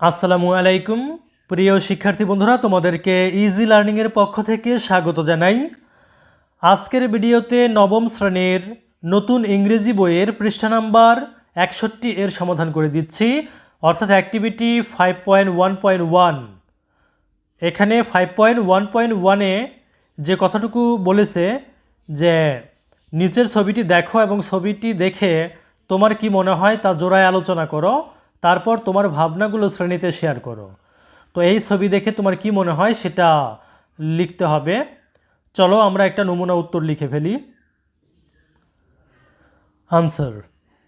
আসসালামু আলাইকুম। প্রিয় শিক্ষার্থী বন্ধুরা, তোমাদেরকে ইজি লার্নিংয়ের পক্ষ থেকে স্বাগত জানাই। আজকের ভিডিওতে নবম শ্রেণির নতুন ইংরেজি বইয়ের পৃষ্ঠা নাম্বার একষট্টি এর সমাধান করে দিচ্ছি। অর্থাৎ activity five point one point one এখানে ফাইভ পয়েন্ট ওয়ান পয়েন্ট ওয়ানে যে কথাটুকু বলেছে যে, নিচের ছবিটি দেখো এবং ছবিটি দেখে তোমার কি মনে হয় তা জোড়ায় আলোচনা করো। তারপর তোমার ভাবনাগুলো শ্রেণীতে শেয়ার করো। তো এই ছবি দেখে তোমার কি মনে হয় সেটা লিখতে হবে। চলো আমরা একটা নমুনা উত্তর লিখে ফেলি। Answer.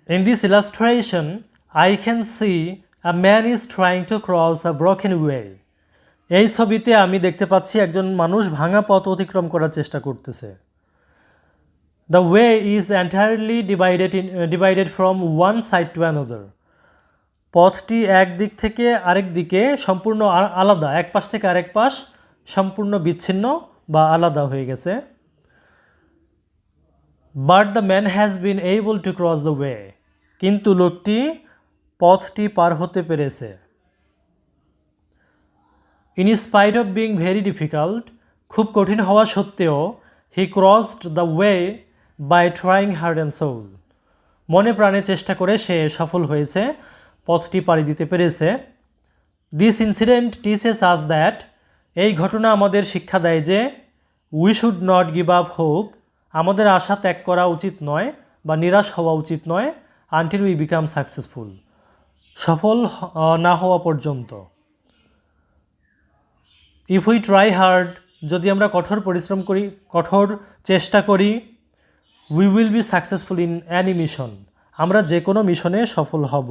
In this illustration, I can see a man is trying to cross a broken way. এই ছবিতে আমি দেখতে পাচ্ছি একজন মানুষ ভাঙা পথ অতিক্রম করার চেষ্টা করতেছে। The way is entirely divided in divided from one side to another পথটি এক দিক থেকে আরেক দিকে সম্পূর্ণ আলাদা, এক পাশ থেকে আরেক পাশ সম্পূর্ণ বিচ্ছিন্ন বা আলাদা হয়ে গেছে। But the man has been able to cross the way কিন্তু লোকটি পথটি পার হতে পেরেছে। In spite of being very difficult খুব কঠিন হওয়া সত্ত্বেও he crossed the way by trying hard and soul মনে প্রাণে চেষ্টা করে সে সফল হয়েছে। পথটি পাড়ি দিতে পেরেছে। This incident teaches us that এই ঘটনা আমাদের শিক্ষা দেয় যে we should not give up hope আমাদের আশা ত্যাগ করা উচিত নয় বা নিরাশ হওয়া উচিত নয় আনটিল উই বিকাম সাকসেসফুল সফল না হওয়া পর্যন্ত। ইফ উই ট্রাই হার্ড যদি আমরা কঠোর পরিশ্রম করি, কঠোর চেষ্টা করি we will be successful in any mission আমরা যে কোনো মিশনে সফল হব।